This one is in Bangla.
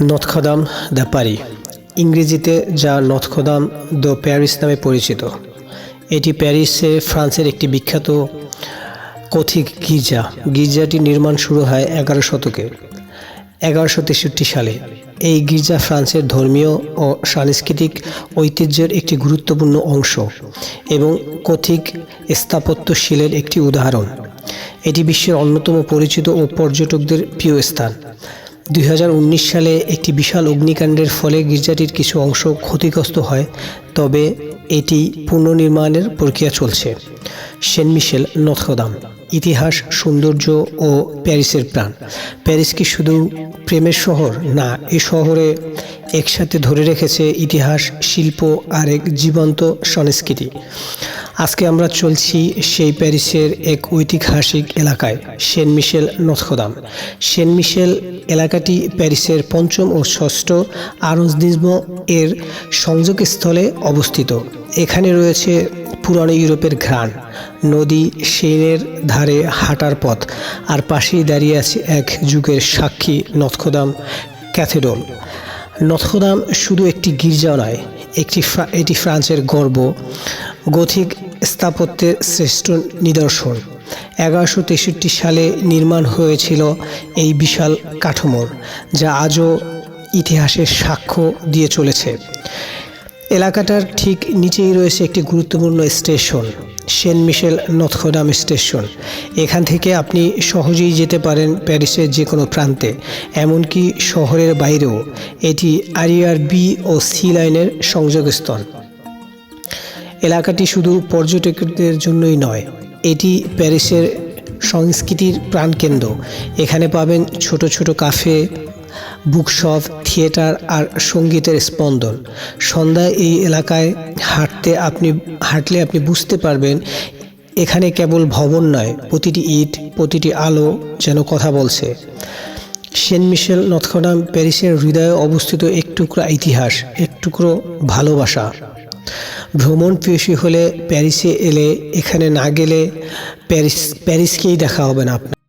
নথখদাম দ্য পারি। ইংরেজিতে যা নথখদাম দ্য প্যারিস নামে পরিচিত। এটি প্যারিসে ফ্রান্সের একটি বিখ্যাত কথিক গির্জা। গির্জাটি নির্মাণ শুরু হয় এগারো শতকে। এগারোশো তেষট্টি সালে। এই গির্জা ফ্রান্সের ধর্মীয় ও সাংস্কৃতিক ঐতিহ্যের একটি গুরুত্বপূর্ণ অংশ এবং কথিক স্থাপত্যশীলের একটি উদাহরণ। এটি বিশ্বের অন্যতম পরিচিত ও পর্যটকদের প্রিয় স্থান। দুই হাজার উনিশ সালে একটি বিশাল অগ্নিকাণ্ডের ফলে গির্জাটির কিছু অংশ ক্ষতিগ্রস্ত হয়, তবে এটি পুনর্নির্মাণের প্রক্রিয়া চলছে। সেন্ট মিশেল নথদাম ইতিহাস, সৌন্দর্য ও প্যারিসের প্রাণ। প্যারিস কি শুধু প্রেমের শহর? না, এ শহরে একসাথে ধরে রেখেছে ইতিহাস, শিল্প আর এক জীবন্ত সংস্কৃতি। আজকে আমরা চলছি সেই প্যারিসের এক ঐতিহাসিক এলাকায়, সেন্ট মিশেল নথদাম সেন্ট মিশেল এলাকাটি প্যারিসের পঞ্চম ও ষষ্ঠ আরজনিজম এর সংযোগস্থলে অবস্থিত। এখানে রয়েছে পুরানো ইউরোপের ঘ্রাণ। নদী সেনের ধারে হাঁটার পথ, আর পাশেই দাঁড়িয়ে আছে এক যুগের সাক্ষী নথখদাম ক্যাথেড্রল। নথখদাম শুধু একটি গির্জা নয় একটি এটি ফ্রান্সের গর্ব, গথিক স্থাপত্যের শ্রেষ্ঠ নিদর্শন। এগারোশো তেষট্টি সালে নির্মাণ হয়েছিল এই বিশাল কাঠামোর, যা আজও ইতিহাসের সাক্ষ্য দিয়ে চলেছে। এলাকাটার ঠিক নিচেই রয়েছে একটি গুরুত্বপূর্ণ station. Saint Michel Notre Dame station. এখান থেকে আপনি সহজেই যেতে পারেন প্যারিসের যে কোনো প্রান্তে, এমনকি শহরের বাইরেও। এটি আরিয়ার বি ও সি লাইনের সংযোগস্থল। এলাকাটি শুধু পর্যটকদের জন্যই নয়, এটি প্যারিসের সংস্কৃতির প্রাণকেন্দ্র। এখানে পাবেন ছোট ছোট কাফে বুকশপ থিয়েটার আর সঙ্গীতের স্পন্দন। সন্ধ্যায় এই এলাকায় হাঁটতে আপনি, হাঁটলে আপনি বুঝতে পারবেন, এখানে কেবল ভবন নয়, প্রতিটি ইট, প্রতিটি আলো যেন কথা বলছে। সেন্ট মিশেল নথখডাম প্যারিসের হৃদয়ে অবস্থিত এক টুকরা ইতিহাস, এক টুকরো ভালোবাসা। ভ্রমণ প্রিয়সী হলে প্যারিসে এলে, এখানে না গেলে প্যারিস, প্যারিসকেই দেখা হবে না আপনার।